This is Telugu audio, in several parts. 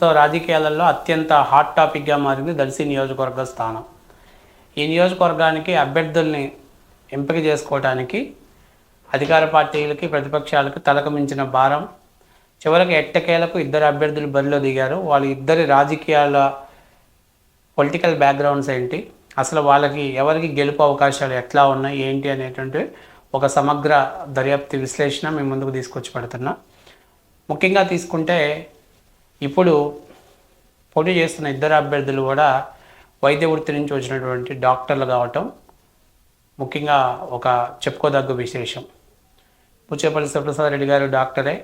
సో రాజకీయాలలో అత్యంత హాట్ టాపిక్గా మారింది దర్శి నియోజకవర్గ స్థానం. ఈ నియోజకవర్గానికి అభ్యర్థుల్ని ఎంపిక చేసుకోవడానికి అధికార పార్టీలకి ప్రతిపక్షాలకు తలకు మించిన భారం. చివరికి ఎట్టకేలకు ఇద్దరు అభ్యర్థులు బరిలో దిగారు. వాళ్ళ ఇద్దరి రాజకీయాల పొలిటికల్ బ్యాక్గ్రౌండ్స్ ఏంటి? అసలు వాళ్ళకి ఎవరికి గెలుపు అవకాశాలు ఎట్లా ఉన్నాయి? ఏంటి అనేటువంటి ఒక సమగ్ర దర్యాప్తు విశ్లేషణ మేము ముందుకు తీసుకొచ్చి పెడుతున్నాం. ముఖ్యంగా తీసుకుంటే ఇప్పుడు పోటీ చేస్తున్న ఇద్దరు అభ్యర్థులు కూడా వైద్య వృత్తి నుంచి వచ్చినటువంటి డాక్టర్లు కావటం ముఖ్యంగా ఒక చెప్పుకోదగ్గ విశేషం. పుచ్చేపల్లి సుప్రసాద్ రెడ్డి గారు డాక్టరే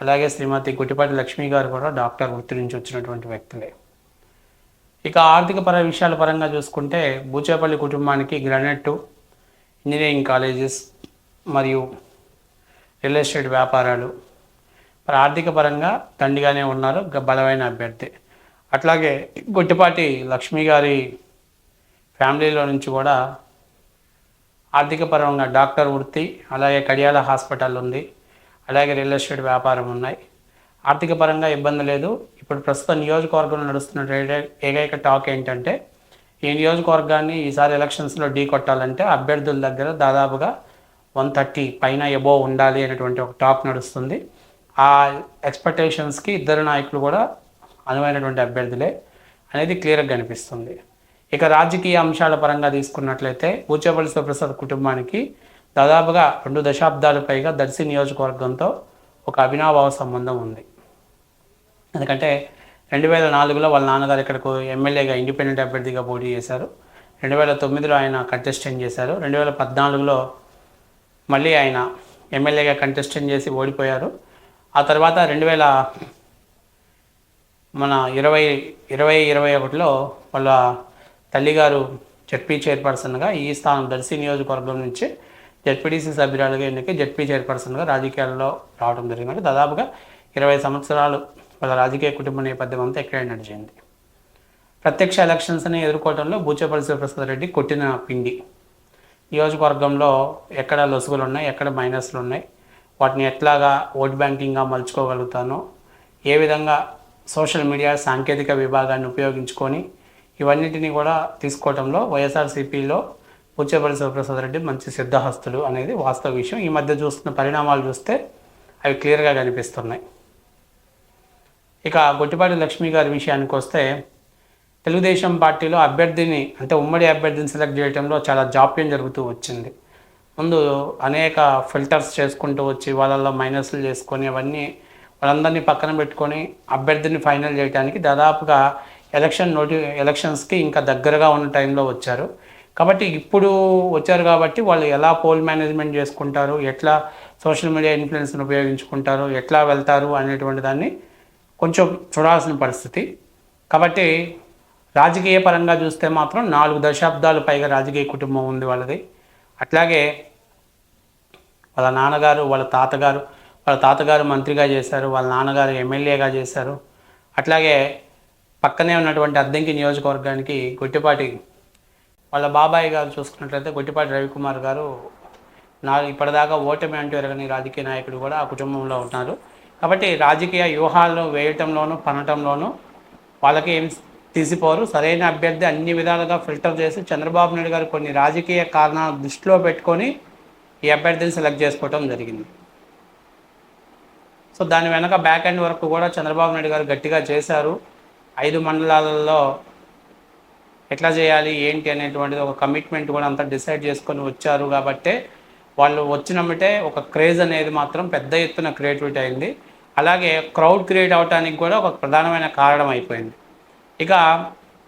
అలాగే శ్రీమతి గుట్టిపాటి లక్ష్మి గారు కూడా డాక్టర్ వృత్తి నుంచి వచ్చినటువంటి వ్యక్తులే. ఇక ఆర్థిక పర విషయాల పరంగా చూసుకుంటే బూచేపల్లి కుటుంబానికి గ్రానైట్ ఇంజనీరింగ్ కాలేజెస్ మరియు రియల్ ఎస్టేట్ వ్యాపారాలు మరి ఆర్థిక పరంగా దండిగానే ఉన్నారు బలమైన అభ్యర్థి. అట్లాగే గుట్టిపాటి లక్ష్మి గారి ఫ్యామిలీలో నుంచి కూడా ఆర్థిక పరంగా డాక్టర్ వృత్తి అలాగే కడియాల హాస్పిటల్ ఉంది. అలాగే రియల్ ఎస్టేట్ వ్యాపారం ఉన్నాయి. ఆర్థిక పరంగా ఇబ్బంది లేదు. ఇప్పుడు ప్రస్తుత నియోజకవర్గంలో నడుస్తున్న ఏకైక టాక్ ఏంటంటే ఈ నియోజకవర్గాన్ని ఈసారి ఎలక్షన్స్లో ఢీ కొట్టాలంటే అభ్యర్థుల దగ్గర దాదాపుగా వన్ థర్టీ పైన ఎబో ఉండాలి అనేటువంటి ఒక టాక్ నడుస్తుంది. ఆ ఎక్స్పెక్టేషన్స్కి ఇద్దరు నాయకులు కూడా అనువైనటువంటి అభ్యర్థులే అనేది క్లియర్గా కనిపిస్తుంది. ఇక రాజకీయ అంశాల పరంగా తీసుకున్నట్లయితే ఊచేపల్లి సుప్రసాద్ కుటుంబానికి దాదాపుగా రెండు దశాబ్దాలు పైగా దర్శి నియోజకవర్గంతో ఒక అవినాభావ సంబంధం ఉంది. ఎందుకంటే రెండు వేల నాలుగులో వాళ్ళ నాన్నగారు ఇక్కడకు ఎమ్మెల్యేగా ఇండిపెండెంట్ అభ్యర్థిగా పోటీ చేశారు. రెండు వేల తొమ్మిదిలో ఆయన కంటెస్టెంట్ చేశారు. రెండు వేల పద్నాలుగులో మళ్ళీ ఆయన ఎమ్మెల్యేగా కంటెస్టెంట్ చేసి ఓడిపోయారు. ఆ తర్వాత రెండు వేల మన ఇరవై ఇరవై ఇరవై ఒకటిలో వాళ్ళ తల్లిగారు జడ్పీ చైర్పర్సన్గా ఈ స్థానం దర్శి నియోజకవర్గం నుంచి జడ్పీటీసీ సభ్యురాలుగా ఎన్నిక జడ్పీ చైర్పర్సన్గా రాజకీయాల్లో రావడం జరిగింది దాదాపుగా ఇరవై సంవత్సరాలు వాళ్ళ రాజకీయ కుటుంబ నేపథ్యం అంతా ఎక్కడే నడిచింది. ప్రత్యక్ష ఎలక్షన్స్ని ఎదుర్కోవడంలో బూచేపల్లి శివప్రసాద్ రెడ్డి కొట్టిన పిండి. నియోజకవర్గంలో ఎక్కడ లొసుగులు ఉన్నాయి ఎక్కడ మైనస్లు ఉన్నాయి వాటిని ఎట్లాగా ఓట్ బ్యాంకింగ్గా మలుచుకోగలుగుతానో ఏ విధంగా సోషల్ మీడియా సాంకేతిక విభాగాన్ని ఉపయోగించుకొని ఇవన్నిటిని కూడా తీసుకోవడంలో వైఎస్ఆర్సీపీలో పుచ్చేపల్లి శివప్రసాద్ రెడ్డి మంచి సిద్ధహస్తులు అనేది వాస్తవ విషయం. ఈ మధ్య చూస్తున్న పరిణామాలు చూస్తే అవి క్లియర్గా కనిపిస్తున్నాయి. ఇక గొట్టిపాటి లక్ష్మి గారి విషయానికి వస్తే తెలుగుదేశం పార్టీలో అభ్యర్థిని అంటే ఉమ్మడి అభ్యర్థిని సెలెక్ట్ చేయడంలో చాలా జాప్యం జరుగుతూ వచ్చింది. ముందు అనేక ఫిల్టర్స్ చేసుకుంటూ వచ్చి వాళ్ళల్లో మైనస్లు చేసుకొని అవన్నీ వాళ్ళందరినీ పక్కన పెట్టుకొని అభ్యర్థిని ఫైనల్ చేయడానికి దాదాపుగా ఎలక్షన్ నోటి ఎలక్షన్స్కి ఇంకా దగ్గరగా ఉన్న టైంలో వచ్చారు. కాబట్టి ఇప్పుడు వచ్చారు కాబట్టి వాళ్ళు ఎలా పోల్ మేనేజ్మెంట్ చేసుకుంటారు ఎట్లా సోషల్ మీడియా ఇన్ఫ్లుయెన్స్ని ఉపయోగించుకుంటారు ఎట్లా వెళ్తారు అనేటువంటి దాన్ని కొంచెం చూడాల్సిన పరిస్థితి. కాబట్టి రాజకీయ పరంగా చూస్తే మాత్రం నాలుగు దశాబ్దాలు పైగా రాజకీయ కుటుంబం ఉంది వాళ్ళది. అట్లాగే వాళ్ళ నాన్నగారు వాళ్ళ తాతగారు వాళ్ళ తాతగారు మంత్రిగా చేశారు వాళ్ళ నాన్నగారు ఎమ్మెల్యేగా చేశారు. అట్లాగే పక్కనే ఉన్నటువంటి అద్దెంకి నియోజకవర్గానికి గొట్టిపాటి వాళ్ళ బాబాయ్ గారు చూసుకున్నట్లయితే గొట్టిపాటి రవికుమార్ గారు నా ఇప్పటిదాకా ఓటమి అంటూ ఎరగని రాజకీయ నాయకుడు కూడా ఆ కుటుంబంలో ఉన్నారు. కాబట్టి రాజకీయ వ్యూహాలు వేయటంలోనూ పనటంలోనూ వాళ్ళకి ఏం తీసిపోరు. సరైన అభ్యర్థి అన్ని విధాలుగా ఫిల్టర్ చేసి చంద్రబాబు నాయుడు గారు కొన్ని రాజకీయ కారణాలు దృష్టిలో పెట్టుకొని ఈ అభ్యర్థిని సెలెక్ట్ చేసుకోవటం జరిగింది. సో దాని వెనక బ్యాక్ ఎండ్ వరకు కూడా చంద్రబాబు నాయుడు గారు గట్టిగా చేశారు. ఐదు మండలాలలో ఎట్లా చేయాలి ఏంటి అనేటువంటిది ఒక కమిట్మెంట్ కూడా అంతా డిసైడ్ చేసుకొని వచ్చారు కాబట్టే వాళ్ళు వచ్చినమ్మటే ఒక క్రేజ్ అనేది మాత్రం పెద్ద ఎత్తున క్రియేటివిటీ అయింది. అలాగే క్రౌడ్ క్రియేట్ అవడానికి కూడా ఒక ప్రధానమైన కారణం అయిపోయింది. ఇక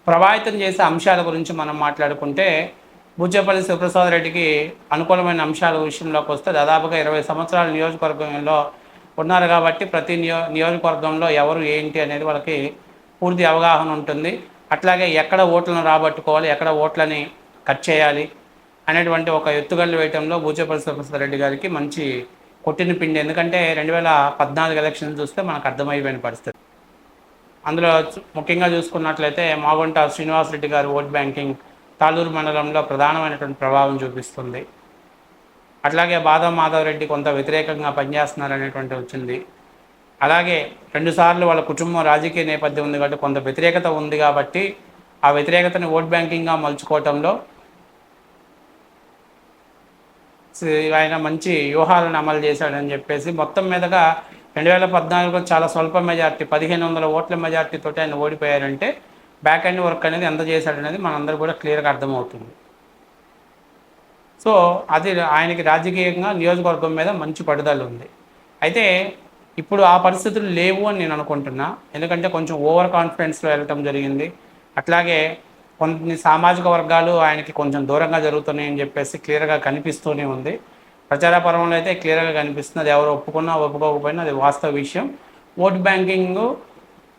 ప్రభావితం చేసే అంశాల గురించి మనం మాట్లాడుకుంటే బుజ్జపల్లి శివప్రసాద్ రెడ్డికి అనుకూలమైన అంశాల విషయంలోకి వస్తే దాదాపుగా ఇరవై సంవత్సరాల నియోజకవర్గంలో ఉన్నారు కాబట్టి ప్రతి నియో నియోజకవర్గంలో ఎవరు ఏంటి అనేది వాళ్ళకి పూర్తి అవగాహన ఉంటుంది. అట్లాగే ఎక్కడ ఓట్లను రాబట్టుకోవాలి ఎక్కడ ఓట్లని కట్ చేయాలి అనేటువంటి ఒక ఎత్తుగడలు వేయటంలో బూచేపల్లి శివప్రసాద్ రెడ్డి గారికి మంచి కొట్టిన పిండి. ఎందుకంటే రెండు వేల పద్నాలుగు ఎలక్షన్ చూస్తే మనకు అర్థమైపోయిన పరిస్థితి. అందులో ముఖ్యంగా చూసుకున్నట్లయితే మాగుంట శ్రీనివాసరెడ్డి గారి ఓట్ బ్యాంకింగ్ తాళూరు మండలంలో ప్రధానమైనటువంటి ప్రభావం చూపిస్తుంది. అట్లాగే బాదం మాధవ్ రెడ్డి కొంత వ్యతిరేకంగా పనిచేస్తున్నారనేటువంటి వచ్చింది. అలాగే రెండుసార్లు వాళ్ళ కుటుంబం రాజకీయ నేపథ్యం ఉంది కాబట్టి కొంత వ్యతిరేకత ఉంది కాబట్టి ఆ వ్యతిరేకతను ఓట్ బ్యాంకింగ్గా మలుచుకోవటంలో ఆయన మంచి వ్యూహాలను అమలు చేశాడని చెప్పేసి మొత్తం మీదగా రెండు వేల పద్నాలుగులో చాలా స్వల్ప మెజార్టీ పదిహేను వందల ఓట్ల మెజార్టీతో ఆయన ఓడిపోయారంటే బ్యాక్ అండ్ వర్క్ అనేది ఎంత చేశాడనేది మనందరూ కూడా క్లియర్గా అర్థమవుతుంది. సో అది ఆయనకి రాజకీయంగా నియోజకవర్గం మీద మంచి పడుదల ఉంది. అయితే ఇప్పుడు ఆ పరిస్థితులు లేవు అని నేను అనుకుంటున్నా. ఎందుకంటే కొంచెం ఓవర్ కాన్ఫిడెన్స్లో వెళ్ళటం జరిగింది. అట్లాగే కొన్ని సామాజిక వర్గాలు ఆయనకి కొంచెం దూరంగా జరుగుతున్నాయని చెప్పేసి క్లియర్గా కనిపిస్తూనే ఉంది. ప్రచారపరంలో అయితే క్లియర్గా కనిపిస్తుంది. అది ఎవరు ఒప్పుకున్నా ఒప్పుకోకపోయినా అది వాస్తవ విషయం. ఓట్ బ్యాంకింగ్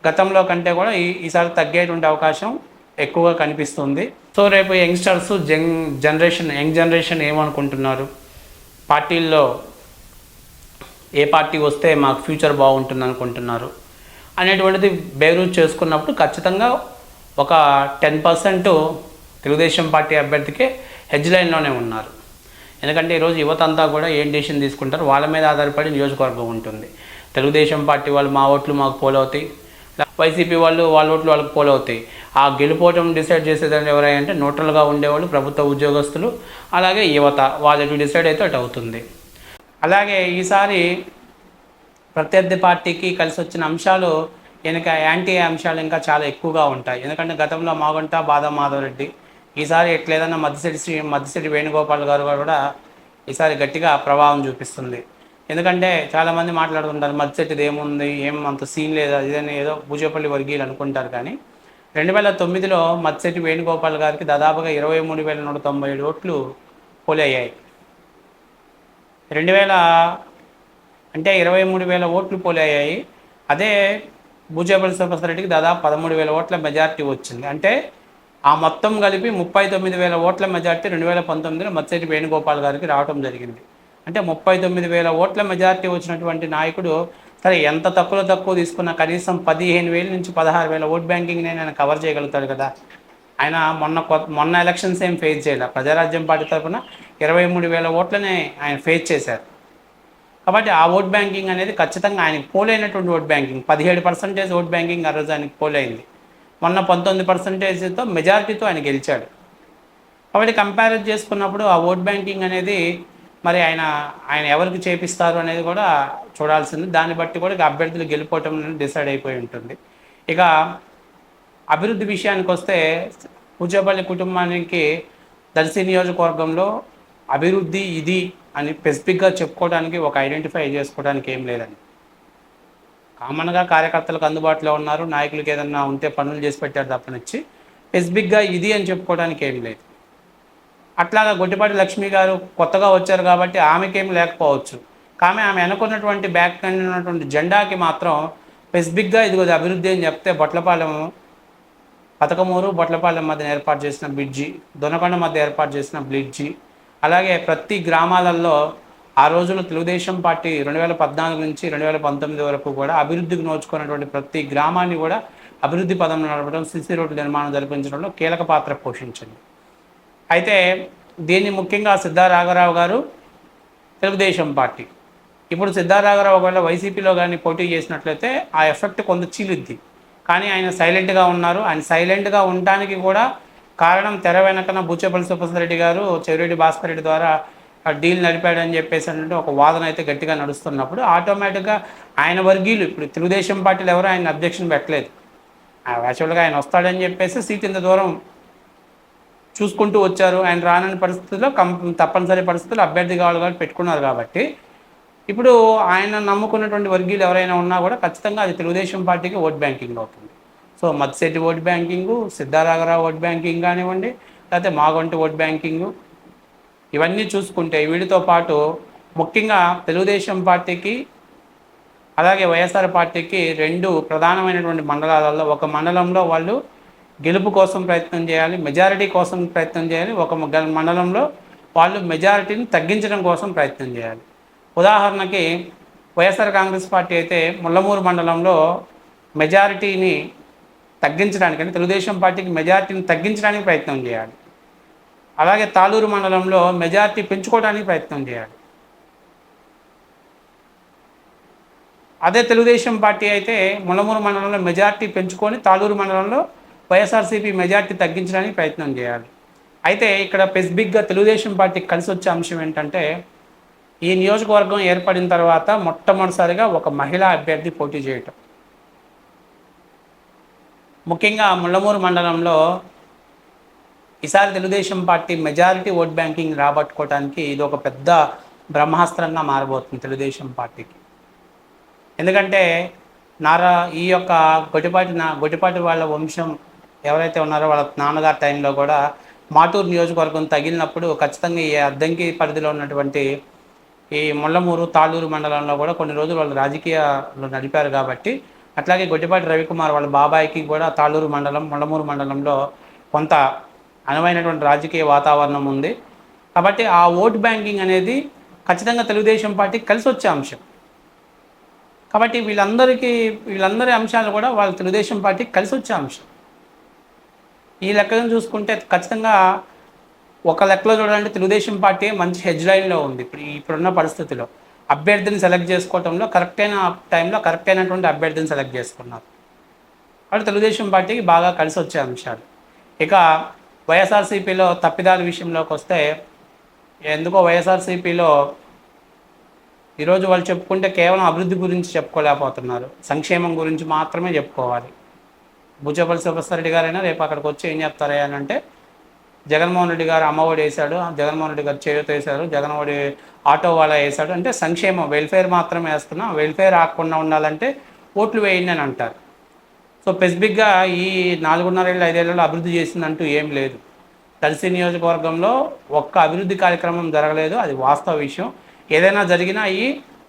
గతంలో కంటే కూడా ఈ ఈసారి తగ్గేటువంటి అవకాశం ఎక్కువగా కనిపిస్తుంది. సో రేపు youngsters Jung generation young generation ఏమనుకుంటున్నారు? పార్టీల్లో ఏ పార్టీ వస్తే మాకు ఫ్యూచర్ బాగుంటుంది అనుకుంటున్నారు అనేటువంటిది బేరూజ్ చేసుకున్నప్పుడు ఖచ్చితంగా ఒక టెన్ పర్సెంట్ తెలుగుదేశం పార్టీ అభ్యర్థికే హెడ్జ్ లైన్లోనే ఉన్నారు. ఎందుకంటే ఈరోజు యువత అంతా కూడా ఏం డెసిషన్ తీసుకుంటారు? వాళ్ళ మీద ఆధారపడి నియోజకవర్గం ఉంటుంది. తెలుగుదేశం పార్టీ వాళ్ళు మా ఓట్లు మాకు పోలవుతాయి. వైసీపీ వాళ్ళు వాళ్ళ ఓట్లు వాళ్ళకి పోలవుతాయి. ఆ గెలుపోవటం డిసైడ్ చేసేదాన్ని ఎవరంటే న్యూట్రల్గా ఉండేవాళ్ళు ప్రభుత్వ ఉద్యోగస్తులు అలాగే యువత. వాళ్ళు ఎటు డిసైడ్ అయితే అటు అవుతుంది. అలాగే ఈసారి ప్రత్యర్థి పార్టీకి కలిసి వచ్చిన అంశాలు వెనక యాంటీ అంశాలు ఇంకా చాలా ఎక్కువగా ఉంటాయి. ఎందుకంటే గతంలో మాగుంట బాదం మాధవరెడ్డి ఈసారి ఎట్లేదన్నా మద్దిశెట్టి శ్రీ మద్దిశెట్టి వేణుగోపాల్ గారు కూడా ఈసారి గట్టిగా ప్రభావం చూపిస్తుంది. ఎందుకంటే చాలామంది మాట్లాడుతుంటారు మద్దిశెట్టిది ఏముంది ఏం అంత సీన్ లేదా ఇదని ఏదో భూజపల్లి వర్గీయులు అనుకుంటారు కానీ రెండు వేల తొమ్మిదిలో మద్దిశెట్టి వేణుగోపాల్ గారికి దాదాపుగా ఇరవై మూడు వేల నూట తొంభై ఏడు ఓట్లు పోలయ్యాయి. రెండు వేల అంటే ఇరవై మూడు వేల ఓట్లు పోలయ్యాయి. అదే భూజేపల్లి సుభాష్ దాదాపు పదమూడు వేల ఓట్ల మెజార్టీ వచ్చింది. అంటే ఆ మొత్తం కలిపి ముప్పై తొమ్మిది వేల ఓట్ల మెజార్టీ రెండు వేల పంతొమ్మిదిలో మత్స్యటి వేణుగోపాల్ గారికి రావడం జరిగింది. అంటే ముప్పై తొమ్మిది వేల ఓట్ల మెజార్టీ వచ్చినటువంటి నాయకుడు సరే ఎంత తక్కువ తక్కువ తీసుకున్నా కనీసం పదిహేను వేల నుంచి పదహారు వేల ఓట్ బ్యాంకింగ్ని ఆయన కవర్ చేయగలుగుతాడు కదా. ఆయన మొన్న మొన్న ఎలక్షన్స్ ఏం ఫేస్ చేయలే. ప్రజారాజ్యం పార్టీ తరఫున ఇరవై మూడు వేల ఓట్లనే ఆయన ఫేస్ చేశారు. కాబట్టి ఆ ఓట్ బ్యాంకింగ్ అనేది ఖచ్చితంగా ఆయనకు పోలైనటువంటి ఓట్ బ్యాంకింగ్. పదిహేడు పర్సెంటేజ్ ఓట్ బ్యాంకింగ్ ఆ రోజు ఆయనకు పోలైంది. మొన్న పంతొమ్మిది పర్సెంటేజ్తో మెజారిటీతో ఆయన గెలిచాడు. కాబట్టి కంపేర్ చేసుకున్నప్పుడు ఆ ఓట్ బ్యాంకింగ్ అనేది మరి ఆయన ఆయన ఎవరికి చేపిస్తారు అనేది కూడా చూడాల్సింది. దాన్ని బట్టి కూడా అభ్యర్థులు గెలిపోవటం డిసైడ్ అయిపోయి ఉంటుంది. ఇక అభివృద్ధి విషయానికి వస్తే పూజపల్లి కుటుంబానికి దర్శి నియోజకవర్గంలో అభివృద్ధి ఇది అని స్పెసిఫిక్గా చెప్పుకోవడానికి ఒక ఐడెంటిఫై చేసుకోవడానికి ఏం లేదండి. కామన్గా కార్యకర్తలకు అందుబాటులో ఉన్నారు. నాయకులకి ఏదన్నా ఉంటే పనులు చేసి పెట్టారు తప్పనిచ్చి స్పెసిఫిక్గా ఇది అని చెప్పుకోవడానికి ఏం లేదు. అట్లాగా గొడ్డిపాటి లక్ష్మి గారు కొత్తగా వచ్చారు కాబట్టి ఆమెకేం లేకపోవచ్చు. కానీ ఆమె అనుకున్నటువంటి బ్యాక్ ఉన్నటువంటి జెండాకి మాత్రం స్పెసిఫిక్గా ఇదిగో అభివృద్ధి అని చెప్తే బొట్లపాలెం పథకమూరు బొట్లపాలెం మధ్య ఏర్పాటు చేసిన బ్రిడ్జి దొనకొండ మధ్య ఏర్పాటు చేసిన బ్రిడ్జి అలాగే ప్రతి గ్రామాలలో ఆ రోజుల్లో తెలుగుదేశం పార్టీ రెండు వేల పద్నాలుగు నుంచి రెండు వేల పంతొమ్మిది వరకు కూడా అభివృద్ధికి నోచుకున్నటువంటి ప్రతి గ్రామాన్ని కూడా అభివృద్ధి పదంలో నడపడం సిసి రోడ్డు నిర్మాణం జరిపించడంలో కీలక పాత్ర పోషించింది. అయితే దీన్ని ముఖ్యంగా సిద్ధారాఘరావు గారు తెలుగుదేశం పార్టీ. ఇప్పుడు సిద్ధారాఘరావు ఒకవేళ వైసీపీలో కానీ పోటీ చేసినట్లయితే ఆ ఎఫెక్ట్ కొంత చీలుద్ది. కానీ ఆయన సైలెంట్గా ఉన్నారు. ఆయన సైలెంట్గా ఉండడానికి కూడా కారణం తెర వెనకన బుచ్చేపల్లి సుప్రసాద్ గారు చెవిరెడ్డి భాస్కర్ రెడ్డి ద్వారా డీల్ నడిపాడని చెప్పేసి అంటే ఒక వాదన అయితే గట్టిగా నడుస్తున్నప్పుడు ఆటోమేటిక్గా ఆయన వర్గీయులు ఇప్పుడు తెలుగుదేశం పార్టీలు ఎవరు ఆయన అబ్జెక్షన్ పెట్టలేదు. యాక్చువల్గా ఆయన వస్తాడని చెప్పేసి సీట్ ఇంత దూరం చూసుకుంటూ వచ్చారు. ఆయన రానని పరిస్థితుల్లో కం తప్పనిసరి పరిస్థితుల్లో అభ్యర్థి కావాలి కాబట్టి పెట్టుకున్నారు కాబట్టి ఇప్పుడు ఆయన నమ్ముకున్నటువంటి వర్గీయులు ఎవరైనా ఉన్నా కూడా ఖచ్చితంగా అది తెలుగుదేశం పార్టీకి ఓట్ బ్యాంకింగ్ అవుతుంది. So Matsyati vote banking Siddharaghavarao vote banking కానివ్వండి లేకపోతే మాగొంటి ఓట్ బ్యాంకింగ్ ఇవన్నీ చూసుకుంటే వీటితో పాటు ముఖ్యంగా తెలుగుదేశం పార్టీకి అలాగే వైఎస్ఆర్ పార్టీకి రెండు ప్రధానమైనటువంటి మండలాలలో ఒక మండలంలో వాళ్ళు గెలుపు కోసం ప్రయత్నం చేయాలి మెజారిటీ కోసం ప్రయత్నం చేయాలి ఒక మండలంలో వాళ్ళు మెజారిటీని తగ్గించడం కోసం ప్రయత్నం చేయాలి. ఉదాహరణకి వైఎస్ఆర్ కాంగ్రెస్ పార్టీ అయితే ముల్లమూరు మండలంలో మెజారిటీని తగ్గించడానికి అంటే తెలుగుదేశం పార్టీకి మెజారిటీని తగ్గించడానికి ప్రయత్నం చేయాలి. అలాగే తాళూరు మండలంలో మెజారిటీ పెంచుకోవడానికి ప్రయత్నం చేయాలి. అదే తెలుగుదేశం పార్టీ అయితే ములమూరు మండలంలో మెజార్టీ పెంచుకొని తాళూరు మండలంలో వైఎస్ఆర్సీపీ మెజార్టీ తగ్గించడానికి ప్రయత్నం చేయాలి. అయితే ఇక్కడ స్పెసిఫిక్గా తెలుగుదేశం పార్టీకి కలిసి వచ్చే అంశం ఏంటంటే ఈ నియోజకవర్గం ఏర్పడిన తర్వాత మొట్టమొదటిసారిగా ఒక మహిళా అభ్యర్థి పోటీ చేయటం. ముఖ్యంగా ముళ్ళమూరు మండలంలో ఈసారి Telugudesam party majority vote banking రాబట్టుకోవడానికి ఇది ఒక పెద్ద బ్రహ్మాస్త్రంగా మారబోతుంది తెలుగుదేశం పార్టీకి. ఎందుకంటే నారా ఈ యొక్క గొటిపాటి నా గొటిపాటి వాళ్ళ వంశం ఎవరైతే ఉన్నారో వాళ్ళ నాన్నగారి టైంలో కూడా మాటూరు నియోజకవర్గం తగిలినప్పుడు ఖచ్చితంగా ఈ అద్దంకి పరిధిలో ఉన్నటువంటి ఈ ముళ్ళమూరు తాళూరు మండలంలో కూడా కొన్ని రోజులు వాళ్ళు రాజకీయాలు నడిపారు కాబట్టి అట్లాగే గొడ్డిపాటి రవికుమార్ వాళ్ళ బాబాయికి కూడా తాళూరు మండలం ముళ్ళమూరు మండలంలో కొంత అనువైనటువంటి రాజకీయ వాతావరణం ఉంది. కాబట్టి ఆ ఓట్ బ్యాంకింగ్ అనేది ఖచ్చితంగా తెలుగుదేశం పార్టీ కలిసి వచ్చే అంశం. కాబట్టి వీళ్ళందరికీ వీళ్ళందరి అంశాలు కూడా వాళ్ళ తెలుగుదేశం పార్టీ కలిసి వచ్చే అంశం. ఈ లెక్కను చూసుకుంటే ఖచ్చితంగా ఒక లెక్కలో చూడాలంటే తెలుగుదేశం పార్టీ మంచి హెడ్ లైన్లో ఉంది. ఇప్పుడు ఇప్పుడున్న పరిస్థితిలో అభ్యర్థిని సెలెక్ట్ చేసుకోవడంలో కరెక్ట్ అయిన టైంలో కరెక్ట్ అయినటువంటి అభ్యర్థిని సెలెక్ట్ చేసుకున్నారు. కాబట్టి తెలుగుదేశం పార్టీకి బాగా కలిసి వచ్చే అంశాలు. ఇక వైఎస్ఆర్సీపీలో తప్పిదాల విషయంలోకి వస్తే ఎందుకో వైఎస్ఆర్సీపీలో ఈరోజు వాళ్ళు చెప్పుకుంటే కేవలం అభివృద్ధి గురించి చెప్పుకోలేకపోతున్నారు. సంక్షేమం గురించి మాత్రమే చెప్పుకోవాలి. భుజపల్లి సుభాష్ గారైనా రేపు అక్కడికి వచ్చి ఏం చెప్తారా అని అంటే జగన్మోహన్ రెడ్డి గారు అమ్మఒడి వేశాడు జగన్మోహన్ రెడ్డి గారు చేయూత వేశారు జగన్మోహన్ ఆటో వాళ్ళ వేశాడు. అంటే సంక్షేమం వెల్ఫేర్ మాత్రమే వేస్తున్నాం వెల్ఫేర్ ఆకుండా ఉండాలంటే ఓట్లు వేయండి అని అంటారు. సో స్పెసిఫిక్గా ఈ నాలుగున్నరేళ్ళు ఐదేళ్ళలో అభివృద్ధి చేసిందంటూ ఏం లేదు. తలసి నియోజకవర్గంలో ఒక్క అభివృద్ధి కార్యక్రమం జరగలేదు అది వాస్తవ విషయం. ఏదైనా జరిగినా ఈ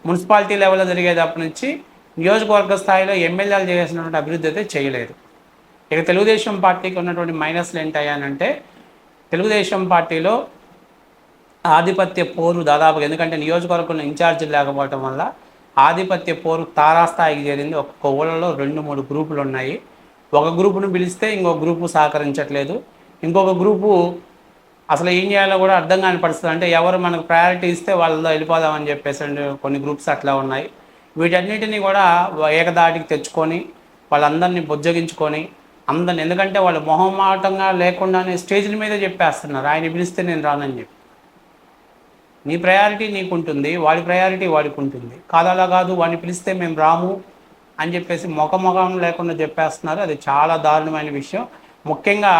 మున్సిపాలిటీ లెవెల్లో జరిగేటప్పటి నుంచి నియోజకవర్గ స్థాయిలో ఎమ్మెల్యేలు చేసినటువంటి అభివృద్ధి అయితే చేయలేదు. ఇక తెలుగుదేశం పార్టీకి ఉన్నటువంటి మైనస్లు ఏంటయ్యానంటే తెలుగుదేశం పార్టీలో ఆధిపత్య పోరు దాదాపుగా ఎందుకంటే నియోజకవర్గంలో ఇన్ఛార్జీలు లేకపోవటం వల్ల ఆధిపత్య పోరు తారాస్థాయికి చేరింది. ఒక కొవ్వలలో రెండు మూడు గ్రూపులు ఉన్నాయి. ఒక గ్రూపును పిలిస్తే ఇంకొక గ్రూపు సహకరించట్లేదు. ఇంకొక గ్రూపు అసలు ఏం చేయాలో కూడా అర్థం కాని అంటే ఎవరు మనకు ప్రయారిటీ ఇస్తే వాళ్ళతో వెళ్ళిపోదామని చెప్పేసి కొన్ని గ్రూప్స్ అట్లా ఉన్నాయి. వీటన్నిటిని కూడా ఏకదాటికి తెచ్చుకొని వాళ్ళందరినీ బుజ్జగించుకొని అందరిని ఎందుకంటే వాళ్ళు మొహమాటంగా లేకుండానే స్టేజ్ల మీద చెప్పేస్తున్నారు. ఆయన పిలిస్తే నేను రానని చెప్పి. నీ ప్రయారిటీ నీకు ఉంటుంది వాడి ప్రయారిటీ వాడికి ఉంటుంది కాదు అలా కాదు వాడిని పిలిస్తే మేము రాము అని చెప్పేసి ముఖముఖం లేకుండా చెప్పేస్తున్నారు. అది చాలా దారుణమైన విషయం. ముఖ్యంగా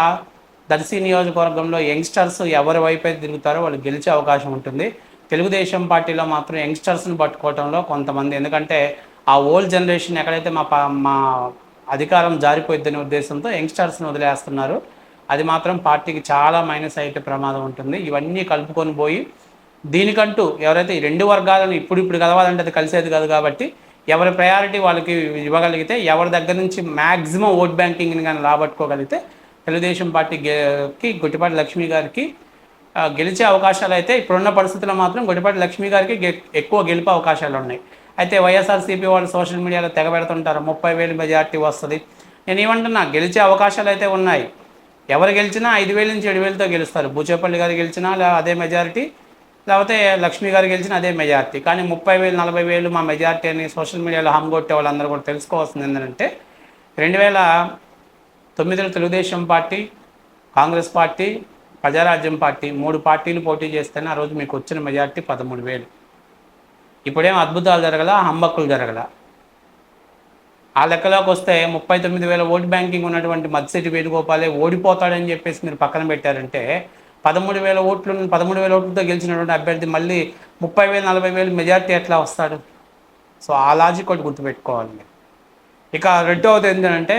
దర్శి నియోజకవర్గంలో యంగ్స్టర్స్ ఎవరి వైపు తిరుగుతారో వాళ్ళు గెలిచే అవకాశం ఉంటుంది. తెలుగుదేశం పార్టీలో మాత్రం యంగ్స్టర్స్ని పట్టుకోవడంలో కొంతమంది. ఎందుకంటే ఆ ఓల్డ్ జనరేషన్ ఎక్కడైతే మా మా అధికారం జారిపోయిద్దనే ఉద్దేశంతో యంగ్స్టర్స్ని వదిలేస్తున్నారు. అది మాత్రం పార్టీకి చాలా మైనస్ అయితే ప్రమాదం ఉంటుంది. ఇవన్నీ కలుపుకొని పోయి దీనికంటూ ఎవరైతే ఈ రెండు వర్గాలను ఇప్పుడు ఇప్పుడు కలవాలంటే అది కలిసేది కాదు కాబట్టి ఎవరి ప్రయారిటీ వాళ్ళకి ఇవ్వగలిగితే ఎవరి దగ్గర నుంచి మ్యాక్సిమం ఓట్ బ్యాంకింగ్ని కానీ రాబట్టుకోగలిగితే తెలుగుదేశం పార్టీకి గుట్టిపాటి లక్ష్మి గారికి గెలిచే అవకాశాలు అయితే ఇప్పుడున్న పరిస్థితుల్లో మాత్రం గుట్టిపాటి లక్ష్మి గారికి ఎక్కువ గెలిపే అవకాశాలు ఉన్నాయి. అయితే వైఎస్ఆర్సీపీ వాళ్ళు సోషల్ మీడియాలో తెగబెడుతుంటారు ముప్పై వేలు మెజార్టీ వస్తుంది. నేను ఏమంటున్నా గెలిచే అవకాశాలు అయితే ఉన్నాయి. ఎవరు గెలిచినా ఐదు వేల నుంచి ఏడు వేలతో గెలుస్తారు. బూచేపల్లి గారు గెలిచినా అదే మెజారిటీ. లేకపోతే లక్ష్మి గారు గెలిచిన అదే మెజార్టీ. కానీ ముప్పై వేలు నలభై వేలు మా మెజార్టీ అని సోషల్ మీడియాలో హమ్ కొట్టే వాళ్ళందరూ కూడా తెలుసుకోవాల్సింది ఏంటంటే రెండు వేల తొమ్మిదిలో Telugudesam party Congress party Prajarajyam party మూడు పార్టీలు పోటీ చేస్తేనే ఆ రోజు మీకు వచ్చిన మెజార్టీ పదమూడు వేలు. ఇప్పుడేం అద్భుతాలు జరగల హంబక్కులు జరగల? ఆ లెక్కలోకి వస్తే ముప్పై తొమ్మిది వేల ఓటు బ్యాంకింగ్ ఉన్నటువంటి మత్స్యటి వేణుగోపాలే ఓడిపోతాడని చెప్పేసి మీరు పక్కన పెట్టారంటే పదమూడు వేల ఓట్లు పదమూడు వేల ఓట్లతో గెలిచినటువంటి అభ్యర్థి మళ్ళీ ముప్పై వేలు నలభై వేలు మెజార్టీ ఎట్లా వస్తాడు? సో ఆ లాజిక్ ఒకటి గుర్తుపెట్టుకోవాలి మీరు. ఇక రెండవది ఏంటంటే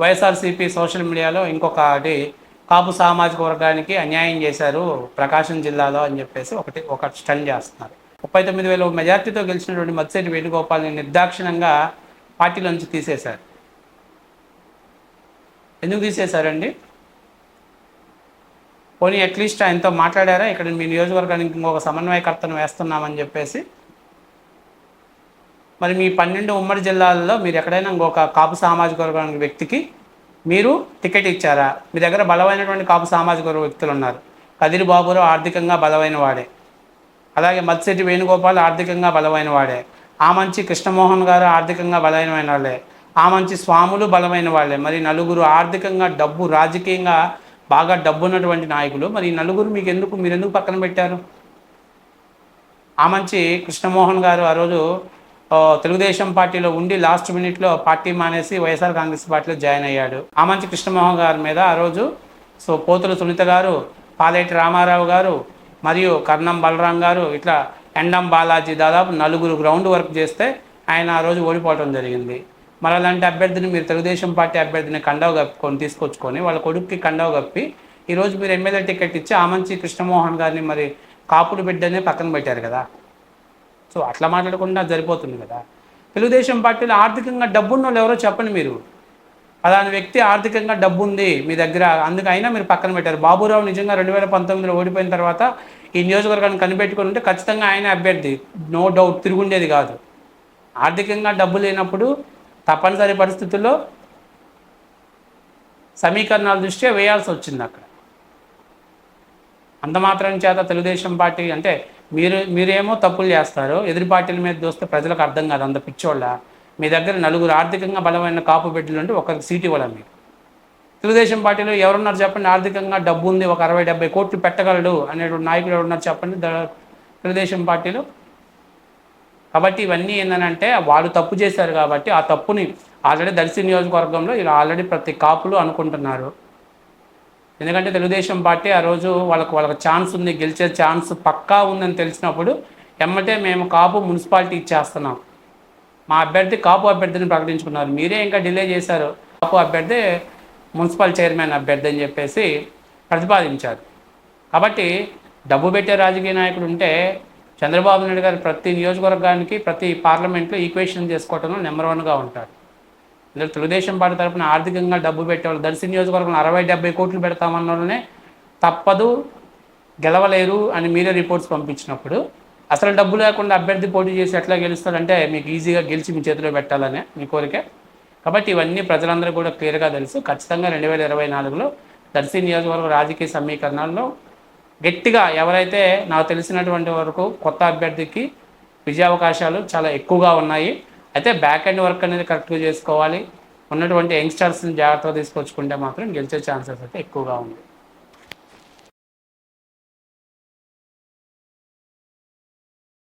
వైఎస్ఆర్సీపీ సోషల్ మీడియాలో ఇంకొకటి కాపు సామాజిక వర్గానికి అన్యాయం చేశారు ప్రకాశం జిల్లాలో అని చెప్పేసి ఒకటి ఒక స్టన్ చేస్తున్నారు. ముప్పై తొమ్మిది వేల మెజార్టీతో గెలిచినటువంటి మత్స్యటి వేణుగోపాల్ని నిర్దాక్షిణంగా పార్టీలోంచి తీసేశారు. ఎందుకు తీసేశారండి? పోనీ అట్లీస్ట్ ఆయనతో మాట్లాడారా? ఇక్కడ మీ నియోజకవర్గానికి ఇంకొక సమన్వయకర్తను వేస్తున్నామని చెప్పేసి. మరి మీ పన్నెండు ఉమ్మడి జిల్లాల్లో మీరు ఎక్కడైనా ఇంకొక కాపు సామాజిక వర్గానికి వ్యక్తికి మీరు టికెట్ ఇచ్చారా? మీ దగ్గర బలమైనటువంటి కాపు సామాజిక వర్గ వ్యక్తులు ఉన్నారు. కదిరి బాబురావు ఆర్థికంగా బలమైన వాడే. అలాగే మత్స్యటి వేణుగోపాల్ ఆర్థికంగా బలమైన వాడే. ఆమంచి కృష్ణమోహన్ గారు ఆర్థికంగా బలమైన వాళ్ళే. ఆమంచి స్వాములు బలమైన వాళ్ళే. మరి నలుగురు ఆర్థికంగా డబ్బు రాజకీయంగా బాగా డబ్బు ఉన్నటువంటి నాయకులు. మరి ఈ నలుగురు మీకు ఎందుకు మీరు ఎందుకు పక్కన పెట్టారు? ఆ మంచి కృష్ణమోహన్ గారు ఆ రోజు తెలుగుదేశం పార్టీలో ఉండి లాస్ట్ మినిట్లో పార్టీ మానేసి వైఎస్ఆర్ కాంగ్రెస్ పార్టీలో జాయిన్ అయ్యాడు. ఆ మంచి కృష్ణమోహన్ గారి మీద ఆ రోజు సో పోతుల సునీత గారు పాలేటి రామారావు గారు మరియు కర్ణం బలరాం గారు ఇట్లా ఎండం బాలాజీ దాదాపు నలుగురు గ్రౌండ్ వర్క్ చేస్తే ఆయన ఆ రోజు ఓడిపోవడం జరిగింది. మరి అలాంటి అభ్యర్థిని మీరు తెలుగుదేశం పార్టీ అభ్యర్థిని కండవ కప్పుకొని తీసుకొచ్చుకొని వాళ్ళ కొడుక్కి కండవ కప్పి ఈరోజు మీరు ఎమ్మెల్యే టికెట్ ఇచ్చి ఆమంచి కృష్ణమోహన్ గారిని మరి కాపుడు బిడ్డనే పక్కన పెట్టారు కదా. సో అట్లా మాట్లాడకుండా సరిపోతుంది కదా. తెలుగుదేశం పార్టీలో ఆర్థికంగా డబ్బున్న వాళ్ళు ఎవరో చెప్పండి మీరు. అలాంటి వ్యక్తి ఆర్థికంగా డబ్బు ఉంది మీ దగ్గర అందుకు మీరు పక్కన పెట్టారు. బాబురావు నిజంగా రెండు వేల పంతొమ్మిదిలో ఓడిపోయిన తర్వాత ఈ నియోజకవర్గాన్ని కనిపెట్టుకుని ఉంటే ఖచ్చితంగా ఆయన అభ్యర్థి. నో డౌట్ తిరుగుండేది కాదు. ఆర్థికంగా డబ్బు లేనప్పుడు తప్పనిసరి పరిస్థితుల్లో సమీకరణాల దృష్ట్యా వేయాల్సి వచ్చింది అక్కడ. అంత మాత్రం చేత తెలుగుదేశం పార్టీ అంటే మీరు మీరేమో తప్పులు చేస్తారు ఎదురు పార్టీల మీద చూస్తే ప్రజలకు అర్థం కాదు అంత పిచ్చోళ్ళ. మీ దగ్గర నలుగురు ఆర్థికంగా బలమైన కాపు బిడ్డలు ఉంటే ఒకరికి సీటు ఇవ్వాలి మీరు తెలుగుదేశం పార్టీలో ఎవరున్నారు చెప్పండి? ఆర్థికంగా డబ్బు ఉంది ఒక అరవై డెబ్బై కోట్లు పెట్టగలడు అనేటువంటి నాయకులు ఎవరున్నారు చెప్పండి? తెలుగుదేశం పార్టీలో కాబట్టి ఇవన్నీ ఏంటంటే వాళ్ళు తప్పు చేశారు కాబట్టి ఆ తప్పుని ఆల్రెడీ దర్శి నియోజకవర్గంలో ఇలా ఆల్రెడీ ప్రతి కాపులు అనుకుంటున్నారు. ఎందుకంటే తెలుగుదేశం పార్టీ ఆ రోజు వాళ్ళకు వాళ్ళకి ఛాన్స్ ఉంది గెలిచే ఛాన్స్ పక్కా ఉందని తెలిసినప్పుడు ఎమ్మటే మేము కాపు మున్సిపాలిటీ ఇచ్చేస్తున్నాం. మా అభ్యర్థి కాపు అభ్యర్థిని ప్రకటించుకున్నారు. మీరే ఇంకా డిలే చేశారు. కాపు అభ్యర్థి మున్సిపల్ చైర్మన్ అభ్యర్థి అని చెప్పేసి ప్రతిపాదించారు. కాబట్టి డబ్బు పెట్టే రాజకీయ నాయకుడు ఉంటే చంద్రబాబు నాయుడు గారు ప్రతి నియోజకవర్గానికి ప్రతి పార్లమెంట్లో ఈక్వేషన్ చేసుకోవటంలో నెంబర్ వన్గా ఉంటారు. ఇందులో తెలుగుదేశం పార్టీ తరఫున ఆర్థికంగా డబ్బు పెట్టేవాళ్ళు దర్శి నియోజకవర్గంలో అరవై డెబ్బై కోట్లు పెడతామన్న వాళ్ళనే తప్పదు గెలవలేరు అని మీరే రిపోర్ట్స్ పంపించినప్పుడు అసలు డబ్బు లేకుండా అభ్యర్థి పోటీ చేసి ఎట్లా గెలుస్తాడంటే మీకు ఈజీగా గెలిచి మీ చేతిలో పెట్టాలనే మీ కోరిక. కాబట్టి ఇవన్నీ ప్రజలందరూ కూడా క్లియర్గా తెలుసు. ఖచ్చితంగా రెండు వేల ఇరవై నాలుగులో దర్శి నియోజకవర్గ రాజకీయ సమీకరణాల్లో గట్టిగా ఎవరైతే నాకు తెలిసినటువంటి వరకు కొత్త అభ్యర్థికి విజయావకాశాలు చాలా ఎక్కువగా ఉన్నాయి. అయితే బ్యాక్ ఎండ్ వర్క్ అనేది కరెక్ట్గా చేసుకోవాలి. ఉన్నటువంటి యంగ్స్టర్స్ని జాగ్రత్తగా తీసుకొచ్చుకుంటే మాత్రం గెలిచే ఛాన్సెస్ అయితే ఎక్కువగా ఉంది